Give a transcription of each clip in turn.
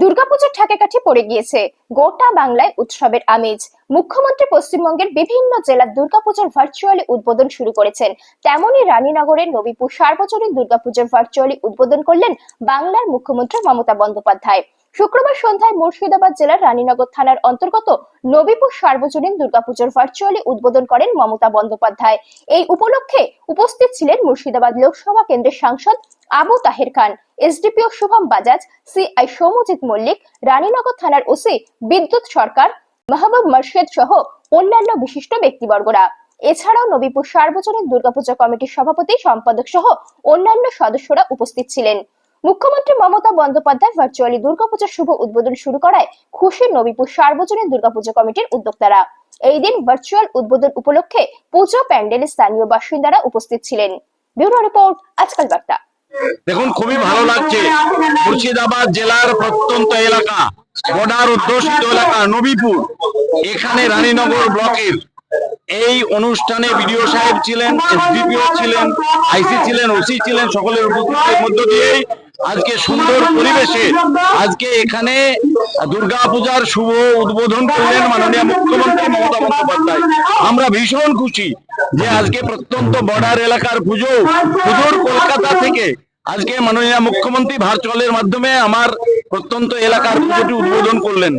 দুর্গাপুজোর ঠাকেকাঠি পড়ে গিয়েছে। গোটা বাংলায় উৎসবের আমেজ। মুখ্যমন্ত্রী পশ্চিমবঙ্গের বিভিন্ন জেলার দুর্গাপুজোর ভার্চুয়ালি উদ্বোধন শুরু করেছেন। তেমনই রানীনগরের নবীপুর সার্বজনীন দুর্গাপুজোর ভার্চুয়ালি উদ্বোধন করলেন বাংলার মুখ্যমন্ত্রী মমতা বন্দ্যোপাধ্যায়। শুক্রবার সন্ধ্যায় মুর্শিদাবাদ জেলার রানীনগর থানার অন্তর্গত নবীপুর সার্বজনীন দুর্গাপুজোর ভার্চুয়ালি উদ্বোধন করেন মমতা বন্দ্যোপাধ্যায়। এই উপলক্ষে উপস্থিত ছিলেন মুর্শিদাবাদ লোকসভা কেন্দ্রের সাংসদ আবু তাহের খান এসডিপিও শুভম বাজাজ, সিআই সৌমজিৎ মল্লিক, রানীনগর থানার ওসি বিদ্যুৎ সরকার, মাহবুব মর্শেদ সহ অন্যান্য বিশিষ্ট ব্যক্তিবর্গরা। এছাড়াও নবীপুর সার্বজনীন দুর্গাপূজা কমিটির সভাপতি, সম্পাদক সহ অন্যান্য সদস্যরা উপস্থিত ছিলেন। মুখ্যমন্ত্রী মমতা বন্দ্যোপাধ্যায় ভার্চুয়ালি দুর্গাপূজার শুভ উদ্বোধন শুরু করায় খুশি নবীপুর সার্বজনীন দুর্গাপূজা কমিটির উদ্যোক্তারা। এই দিন ভার্চুয়াল উদ্বোধন উপলক্ষে পুজো প্যান্ডেলে স্থানীয় বাসিন্দারা উপস্থিত ছিলেন। ব্যুরো রিপোর্ট, আজকাল বার্তা। দেখুন, খুবই ভালো লাগছে। মুর্শিদাবাদ জেলার প্রত্যন্ত এলাকা, বর্ডার অধ্যুষিত এলাকা, নবীপুর, এখানে রানীনগর ব্লকের। এই অনুষ্ঠানে বিডিও সাহেব ছিলেন, এসডিপিও ছিলেন, আইসি ছিলেন, ওসি ছিলেন, সকলের উপস্থিতির মধ্য দিয়েই আজকে সুন্দর পরিবেশে, আজকে এখানে দুর্গা পূজার শুভ উদ্বোধন করলেন মাননীয় মুখ্যমন্ত্রী মমতা বন্দ্যোপাধ্যায়। আমরা ভীষণ খুশি যে আজকে প্রত্যন্ত বর্ডার এলাকার পুজো, পুজোর কলকাতা থেকে আজকে মাননীয় মুখ্যমন্ত্রী ভার্চুয়ালের মাধ্যমে আমার প্রত্যন্ত এলাকার পুজোটি উদ্বোধন করলেন।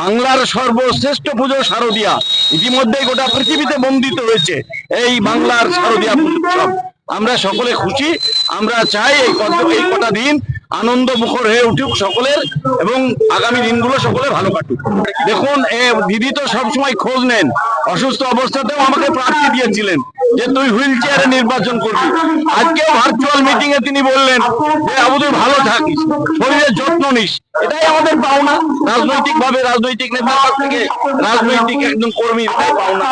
বাংলার সর্বশ্রেষ্ঠ পুজো শারদিয়া। ইতিমধ্যে গোটা পৃথিবীতে বন্দিত হয়েছে এই বাংলার শারদিয়া উৎসব। আমরা সকলে খুশি, আমরা চাই এই এই কটা দিন আনন্দ মুখর হয়ে উঠুক সকলের এবং আগামী দিনগুলো সকলে ভালো কাটুক। দেখুন, এ দিদি তো সবসময় খোঁজ নেন। অসুস্থ অবস্থাতেও আমাকে প্রার্থী দিয়েছিলেন। যে তুই হুইল চেয়ারে নির্বাচন করবি। আজকেও ভার্চুয়াল মিটিং এ তিনি বললেন যে আবুদুর ভালো থাকিস, শরীরের যত্ন নিস। এটাই আমাদের পাওনা। রাজনৈতিক ভাবে রাজনৈতিক নেতার কাছ থেকে রাজনৈতিক একজন কর্মী এটাই পাওনা।